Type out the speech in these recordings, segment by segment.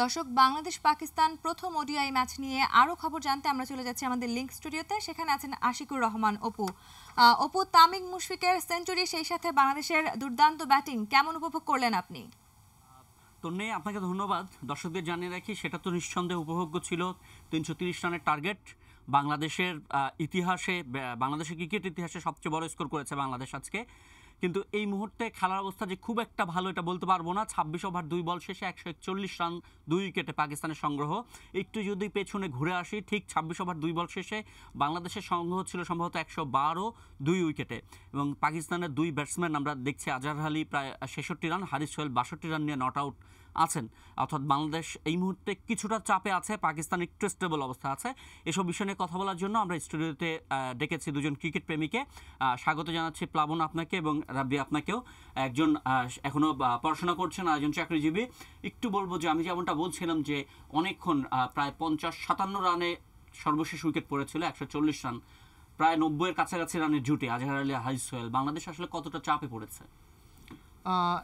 দর্শক, বাংলাদেশ পাকিস্তান প্রথম ODI match নিয়ে আরও খবর জানতে আমরা চলে যাচ্ছি আমাদের লিঙ্ক স্টুডিওতে সেখানে আছেন আশিকুর রহমান, অপু। অপু, তামিম মুশফিকের সেঞ্চুরি সেই সাথে বাংলাদেশের দুর্দান্ত ব্যাটিং কেমন উপভোগ করলেন আপনি? তন্নে আপনাকে ধন্যবাদ। দর্শকদের জানিয়ে রাখি, সেটা তো নিঃসন্দেহে উপভোগ্য ছিল। তিনশো রানের টার্গেট বাংলাদেশের ইতিহাসে বাংলাদেশের ক্রিকেট ইতিহাসে সবচেয়ে বড় স্কোর করেছে বাংলাদেশ আজকে। কিন্তু এই মুহূর্তে খেলার অবস্থা যে খুব একটা ভালো, এটা বলতে পারব না। ছাব্বিশ ওভার দুই বল শেষে একশো একচল্লিশ রান, দুই উইকেটে পাকিস্তানের সংগ্রহ। একটু যদি পেছনে ঘুরে আসি, ঠিক ছাব্বিশ ওভার দুই বল শেষে বাংলাদেশের সংগ্রহ ছিল সম্ভবত একশো বারো, দুই উইকেটে। এবং পাকিস্তানের দুই ব্যাটসম্যান আমরা দেখছি, আজহার আলী প্রায় ছেষট্টি রান, হারিস সোহেল বাষট্টি রান নিয়ে নট আউট আছেন। অর্থাৎ বাংলাদেশ এই মুহূর্তে কিছুটা চাপে আছে পাকিস্তান একটু স্টেবল অবস্থা আছে। এসব বিষয় নিয়ে কথা বলার জন্য আমরা স্টুডিওতে ডেকেছি দুজন ক্রিকেট প্রেমীকে। স্বাগত জানাচ্ছি প্লাবন আপনাকে এবং রাব্বি আপনাকেও। একজন আহ, এখনও পড়াশোনা করছেন আর একজন চাকরিজীবী। একটু বলব যে আমি যেমনটা বলছিলাম যে অনেকক্ষণ প্রায় পঞ্চাশ সাতান্ন রানে সর্বশেষ উইকেট পড়েছিল একশো চল্লিশ রান। প্রায় নব্বইয়ের কাছাকাছি রানের জুটে আজহার আলী হারিস সোহেল বাংলাদেশ আসলে কতটা চাপে পড়েছে?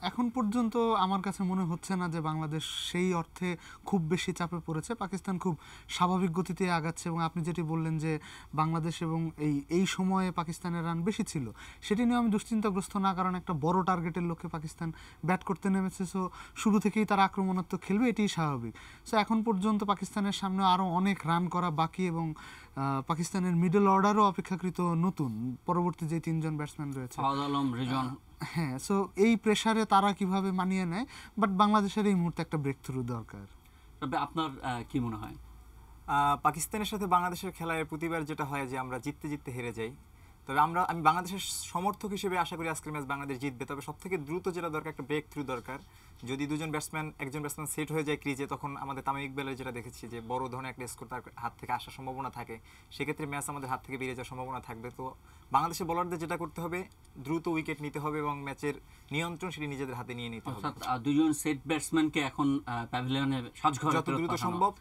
এখন পর্যন্ত আমার কাছে মনে হচ্ছে না যে বাংলাদেশ সেই অর্থে খুব বেশি চাপে পড়েছে। পাকিস্তান খুব স্বাভাবিক গতিতে আগাচ্ছে এবং আপনি যেটি বললেন যে বাংলাদেশ এবং এই এই সময়ে পাকিস্তানের রান বেশি ছিল, সেটি নিয়ে আমি দুশ্চিন্তাগ্রস্ত না, কারণ একটা বড় টার্গেটের লক্ষ্যে পাকিস্তান ব্যাট করতে নেমেছে। সো শুরু থেকেই তারা আক্রমণাত্মক খেলবে, এটিই স্বাভাবিক। সো এখন পর্যন্ত পাকিস্তানের সামনে আরও অনেক রান করা বাকি এবং পাকিস্তানের মিডল অর্ডারও অপেক্ষাকৃত নতুন। পরবর্তী যে তিনজন ব্যাটসম্যান রয়েছে। হ্যাঁ সো এই প্রেশারে তারা কীভাবে মানিয়ে নেয়? বাট বাংলাদেশের এই মুহূর্তে একটা ব্রেক থ্রু দরকার। তবে আপনার কি মনে হয়? পাকিস্তানের সাথে বাংলাদেশের খেলায় প্রতিবার যেটা হয় যে আমরা জিততে জিততে হেরে যাই। তবে আমরা আমি বাংলাদেশের সমর্থক হিসেবে আশা করি আজকের ম্যাচ বাংলাদেশ জিতবে। তবে সব থেকে দ্রুত যেটা দরকার একটা ব্রেক থ্রু দরকার। যদি দুজন ব্যাটসম্যান একজন ব্যাটসম্যান সেট হয়ে যায় ক্রিজে তখন আমাদের তামিম ইকবালের যেটা দেখেছি যে বড় ধরনের একটা স্কোর তার হাত থেকে আসার সম্ভাবনা থাকে। সেক্ষেত্রে ম্যাচ আমাদের হাত থেকে বেরিয়ে যাওয়ার সম্ভাবনা থাকবে। তো বাংলাদেশের বলারদের যেটা করতে হবে দ্রুত উইকেট নিতে হবে এবং ম্যাচের নিয়ন্ত্রণ সেটি নিজেদের হাতে নিয়ে নিতে হবে। দুজন সেট ব্যাটসম্যানকে এখন প্যাভিলিয়নে সাজঘরে যত দ্রুত সম্ভব।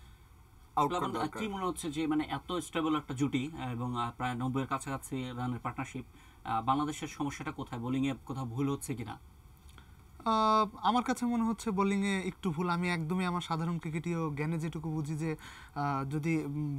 আউট প্লাবন, করা আহ, দরকার। কি মনে হচ্ছে যে মানে এত স্টেবল একটা জুটি এবং প্রায় প্রায় নব্বইয়ের কাছাকাছি রানের পার্টনারশিপ বাংলাদেশের সমস্যাটা কোথায়? বোলিং এ কোথাও ভুল হচ্ছে কিনা? আমার কাছে মনে হচ্ছে বোলিংয়ে একটু ভুল। আমি একদমই আমার সাধারণ ক্রিকেটীয় জ্ঞানে যেটুকু বুঝি যে যদি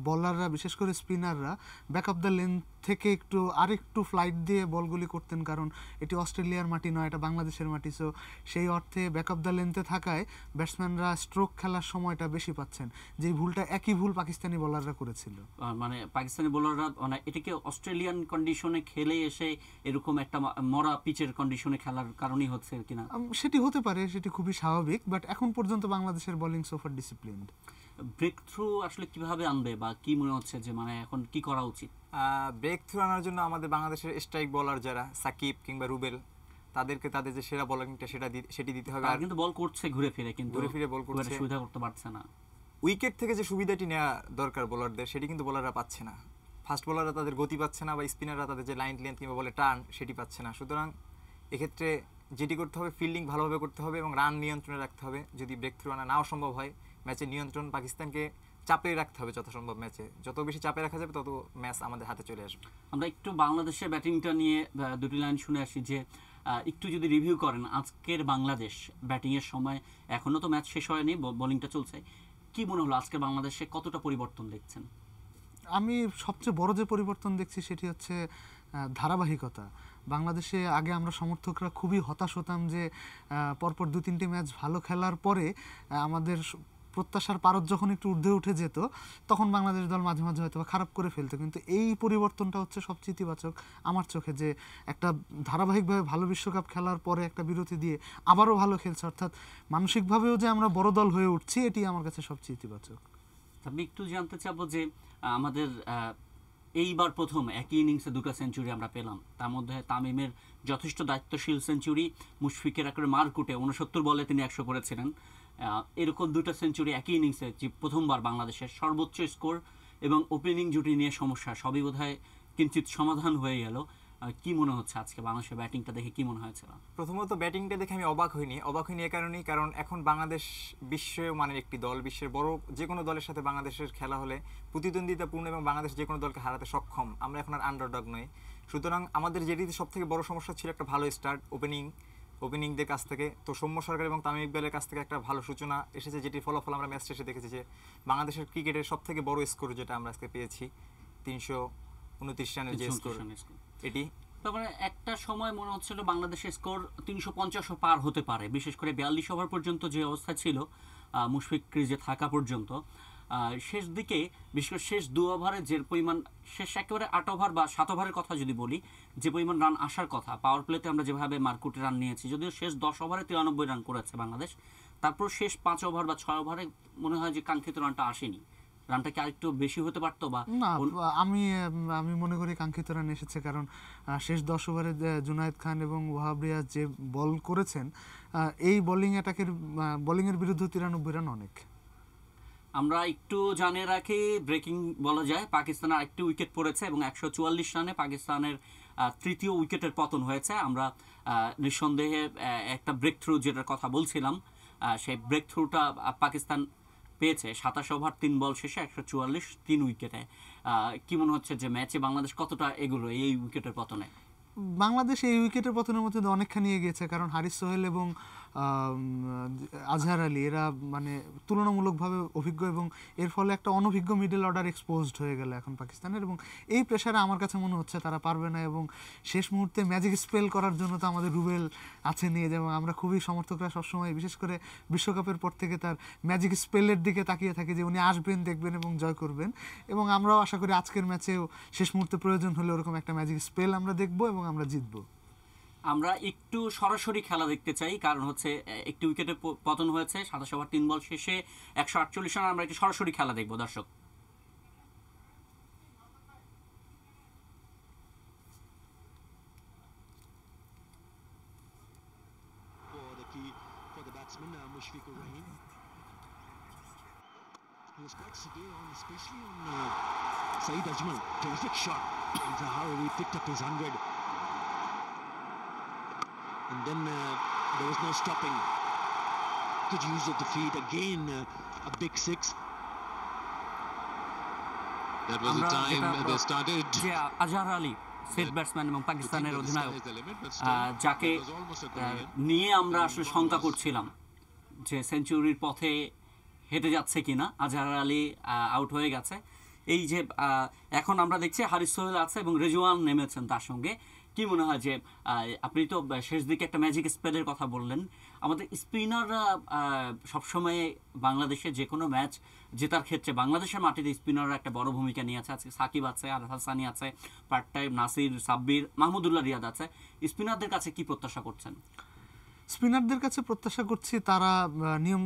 বলাররা বিশেষ করে স্পিনাররা ব্যাক অফ দ্য লেন্থ থেকে একটু আরেকটু ফ্লাইট দিয়ে বলগুলি করতেন কারণ এটি অস্ট্রেলিয়ার মাটি নয় এটা বাংলাদেশের মাটি সো সেই অর্থে ব্যাক অফ দ্য লেন্থে থাকায় ব্যাটসম্যানরা স্ট্রোক খেলার সময়টা বেশি পাচ্ছেন। যেই ভুলটা একই ভুল পাকিস্তানি বলাররা করেছিল। মানে পাকিস্তানি বলাররা মানে এটাকে অস্ট্রেলিয়ান কন্ডিশনে খেলে এসে এরকম একটা মরা পিচের কন্ডিশনে খেলার কারণেই হচ্ছে কিনা? সেটি হতে পারে সেটি খুবই স্বাভাবিক বাট এখন পর্যন্ত বাংলাদেশের বোলিং সোফার ডিসিপ্লিনড ব্রেক থ্রু আসলে কীভাবে আনবে বা কি মনে হচ্ছে যে মানে এখন কি করা উচিত? ব্রেক থ্রু আনার জন্য আমাদের বাংলাদেশের স্ট্রাইক বলার যারা সাকিব কিংবা রুবেল তাদেরকে তাদের যে সেরা বলিংটা সেটা সেটি দিতে হবে। আর কিন্তু বল করছে ঘুরে ফিরে কিন্তু ঘুরে ফিরে বল করছে। সুবিধা করতে পারছে না। উইকেট থেকে যে সুবিধাটি নেওয়া দরকার বোলারদের সেটি কিন্তু বোলাররা পাচ্ছে না। ফাস্ট বোলাররা তাদের গতি পাচ্ছে না বা স্পিনাররা তাদের যে লাইন লেন্থ কিংবা বলে টার্ন সেটি পাচ্ছে না। সুতরাং এক্ষেত্রে যেটি করতে হবে ফিল্ডিং ভালোভাবে করতে হবে এবং রান নিয়ন্ত্রণে রাখতে হবে। যদি ব্রেক থ্রু আনা নাও সম্ভব হয় ম্যাচের নিয়ন্ত্রণ পাকিস্তানকে চাপে রাখতে হবে যথাসম্ভব ম্যাচে যত বেশি চাপে রাখা যাবে তত ম্যাচ আমাদের হাতে চলে আসবে। আমরা একটু বাংলাদেশের ব্যাটিংটা নিয়ে দুটি লাইন শুনে আসি যে একটু যদি রিভিউ করেন আজকের বাংলাদেশ ব্যাটিংয়ের সময় এখনও তো ম্যাচ শেষ হয়নি বোলিংটা চলছে। কি মনে হলো আজকের বাংলাদেশে কতটা পরিবর্তন দেখছেন? আমি সবচেয়ে বড় যে পরিবর্তন দেখছি সেটি হচ্ছে ধারাবাহিকতা। বাংলাদেশে আগে আমরা সমর্থকরা খুবই হতাশ হতাম যে পরপর দু তিনটি ম্যাচ ভালো খেলার পরে আমাদের প্রত্যাশার পারদ যখন একটু ঊর্ধ্বে উঠে যেত, তখন বাংলাদেশ দল মাঝে মাঝে হয়তো খারাপ করে ফেলতো। কিন্তু এই পরিবর্তনটা হচ্ছে সবচেয়ে ইতিবাচক আমার চোখে যে, একটা ধারাবাহিকভাবে ভালো বিশ্বকাপ খেলার পরে একটা বিরতি দিয়ে আবারও ভালো খেলছে। অর্থাৎ মানসিকভাবেও যে আমরা বড় দল হয়ে উঠছি, এটি আমার কাছে সবচেয়ে ইতিবাচক আমি একটু জানতে চাবো যে আমাদের এইবার প্রথম একই ইনিংসে দুটো সেঞ্চুরি আমরা পেলাম। তার মধ্যে তামিমের যথেষ্ট দায়িত্বশীল সেঞ্চুরি মুশফিকের একেবারে মারকুটে উনসত্তর বলে তিনি একশো করেছিলেন। এরকম দুটো সেঞ্চুরি একই ইনিংসে প্রথমবার বাংলাদেশের সর্বোচ্চ স্কোর এবং ওপেনিং জুটি নিয়ে সমস্যা, সবই বোধহয় কিঞ্চিত সমাধান হয়ে গেল। কি মনে হচ্ছে আজকে বাংলাদেশের ব্যাটিংটা দেখে কি মনে হয়েছিল প্রথমত ব্যাটিংটা দেখে আমি অবাক হইনি। অবাক হইনি এ কারণেই কারণ এখন বাংলাদেশ বিশ্ব মানের একটি দল, বিশ্বের বড় যে কোনো দলের সাথে বাংলাদেশের খেলা হলে প্রতিদ্বন্দ্বিতাপূর্ণ এবং বাংলাদেশ যে কোনো দলকে হারাতে সক্ষম। আমরা এখন আর আন্ডারডগ নই। সুতরাং আমাদের যেটিতে সব থেকে বড় সমস্যা ছিল একটা ভালো স্টার্ট ওপেনিং ওপেনিংদের কাছ থেকে। তো সৌম্য সরকার এবং তামিম ইকবালের কাছ থেকে একটা ভালো সূচনা এসেছে, যেটি ফলাফল আমরা ম্যাচ শেষে দেখেছি যে বাংলাদেশের ক্রিকেটের সব থেকে বড় স্কোর যেটা আমরা আজকে পেয়েছি, তিনশো উনত্রিশ রানের যে স্কোর 34 রানের score। এটি? তারপরে একটা সময় মনে হচ্ছিল বাংলাদেশের স্কোর তিনশো পঞ্চাশও পার হতে পারে। বিশেষ করে বিয়াল্লিশ ওভার পর্যন্ত যে অবস্থা ছিল মুশফিক ক্রিজে থাকা পর্যন্ত শেষ দিকে বিশেষ করে শেষ দু ওভারে যে পরিমাণ শেষ একেবারে আট ওভার বা সাত ওভারের কথা যদি বলি যে পরিমাণ রান আসার কথা পাওয়ার প্লেতে আমরা যেভাবে মার্কুটে রান নিয়েছি যদিও শেষ দশ ওভারে তিরানব্বই রান করেছে বাংলাদেশ তারপর শেষ পাঁচ ওভার বা ছয় ওভারে মনে হয় যে কাঙ্ক্ষিত রানটা আসেনি। রানটা কি আরেকটু বেশি হতে পারতো বা আমি আমি মনে করি কাঙ্ক্ষিত রান এসেছে কারণ শেষ দশ ওভারে জুনায়েদ খান এবং ওয়াহাব রিয়াজ যে বল করেছেন এই বোলিং অ্যাটাকের বোলিংয়ের বিরুদ্ধে তিরানব্বই রান অনেক। আমরা একটু জানিয়ে রাখি ব্রেকিং বলা যায় পাকিস্তানের আরেকটি উইকেট পড়েছে এবং একশো চুয়াল্লিশ রানে পাকিস্তানের তৃতীয় উইকেটের পতন হয়েছে। আমরা নিঃসন্দেহে একটা ব্রেক থ্রু যেটার কথা বলছিলাম সেই ব্রেক থ্রুটা পাকিস্তান পেয়েছে। সাতাশ ওভার, তিন বল শেষে একশো চুয়াল্লিশ, তিন উইকেটে। কি মনে হচ্ছে যে ম্যাচে বাংলাদেশ কতটা এগুলো এই উইকেটের পতনে? বাংলাদেশ এই উইকেটের পতনের মধ্যে অনেকখানি এগিয়েছে, কারণ হারিস সোহেল এবং আজহার আলী, এরা মানে তুলনামূলকভাবে অভিজ্ঞ এবং এর ফলে একটা অনভিজ্ঞ মিডল অর্ডার এক্সপোজড হয়ে গেল এখন পাকিস্তানের এবং এই প্রেশারে আমার কাছে মনে হচ্ছে তারা পারবে না এবং শেষ মুহূর্তে ম্যাজিক স্পেল করার জন্য তো আমাদের রুবেল আছে নিয়ে এবং আমরা খুবই সমর্থকরা সবসময়, বিশেষ করে বিশ্বকাপের পর থেকে তার ম্যাজিক স্পেলের দিকে তাকিয়ে থাকি যে উনি আসবেন, দেখবেন এবং জয় করবেন এবং আমরাও আশা করি আজকের ম্যাচেও শেষ মুহূর্তে প্রয়োজন হলে ওরকম একটা ম্যাজিক স্পেল আমরা দেখব এবং আমরা জিতবো। আমরা একটু সরাসরি খেলা দেখতে চাই কারণ হচ্ছে একটি উইকেটে পতন হয়েছে সাতাশ ওভার তিন বল শেষে একশো আটচল্লিশ রান আমরা একটু সরাসরি খেলা দেখব দর্শক Saeed Ajmal, terrific shot. Zahar, we picked up his 100. And then uh, there was no stopping. Good use of the feet. Again, uh, a big six. That was the time they started. Azhar Ali set batsman এবং পাকিস্তানের অধিনায়ক যাকে a. নিয়ে আমরা আসলে শঙ্কা করছিলাম যে সেঞ্চুরির পথে হেঁটে যাচ্ছে কিনা আজহার আলী আউট হয়ে গেছে এই যে এখন আমরা দেখছি হারিস সোহেল আছে এবং রেজওয়ান নেমেছেন তার সঙ্গে কি মনে হয় যে আপনি তো শেষ দিকে একটা ম্যাজিক স্পেলের কথা বললেন। আমাদের স্পিনাররা সবসময় বাংলাদেশে যে কোনো ম্যাচ জেতার ক্ষেত্রে বাংলাদেশের মাটিতে স্পিনাররা একটা বড় ভূমিকা নিয়ে আছে। আজকে সাকিব আছে আর হাসানি আছে পার্ট টাইম নাসির, সাব্বির, মাহমুদুল্লাহ রিয়াদ আছে। স্পিনারদের কাছে কি প্রত্যাশা করছেন? স্পিনারদের কাছে প্রত্যাশা করছি তারা নিয়ম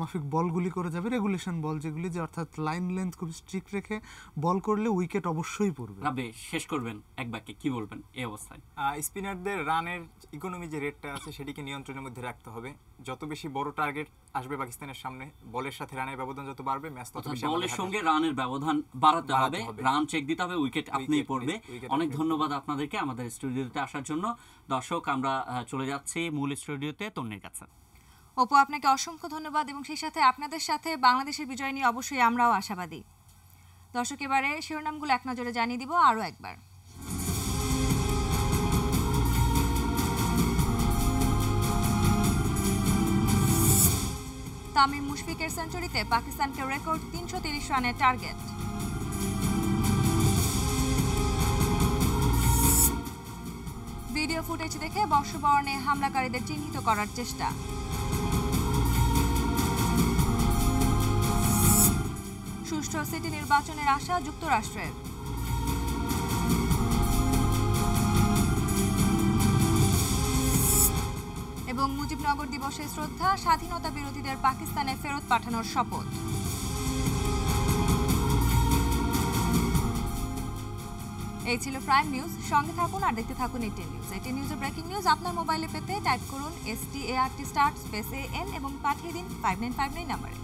মাফিক বলগুলি করে যাবে রেগুলেশন বল যেগুলি যে অর্থাৎ লাইন লেন্থ খুব স্ট্রিক্ট রেখে বল করলে উইকেট অবশ্যই পড়বে। রাবে শেষ করবেন এক বাক্যে কি বলবেন এই অবস্থায়? স্পিনারদের রানের ইকোনমি যে রেটটা আছে সেটিকে নিয়ন্ত্রণের মধ্যে রাখতে হবে। যত বেশি বড় টার্গেট আসবে পাকিস্তানের সামনে বলের সাথে রানের ব্যবধান যত বাড়বে ম্যাচ তত বেশি বলের সঙ্গে রানের ব্যবধান বাড়াতে হবে। রান চেক দিতে হবে উইকেট আপনিই পড়বে। অনেক ধন্যবাদ আপনাদেরকে আমাদের স্টুডিওতে আসার জন্য। দর্শক আমরা চলে যাচ্ছি মূল স্টুডিওতে তন্নির কাছে। অপু, আপনাকে অসংখ্য ধন্যবাদ এবং সেই সাথে আপনাদের সাথে বাংলাদেশের বিজয় নিয়ে অবশ্যই আমরাও আশাবাদী। দর্শক, এবারে শিরোনামগুলো এক নজরে জানিয়ে দিব আরও একবার। তামিম মুশফিকের সেঞ্চুরিতে পাকিস্তানকে রেকর্ড তিনশো তিরিশ রানের টার্গেট। ভিডিও ফুটেজ দেখে বর্ষবরণে হামলাকারীদের চিহ্নিত করার চেষ্টা। সিটি নির্বাচনের আশা যুক্তরাষ্ট্রের। এবং মুজিবনগর দিবসে শ্রদ্ধা, স্বাধীনতা বিরোধীদের পাকিস্তানে ফেরত পাঠানোর শপথ। এই ছিল প্রাইম নিউজ। সঙ্গে থাকুন আর দেখতে থাকুন এটি নিউজ। এটি নিউজের ব্রেকিং নিউজ আপনার মোবাইলে পেতে টাইপ করুন S T A R T start space A N এবং পাঠিয়ে দিন ফাইভ নাইন ফাইভ নাইন নাম্বারে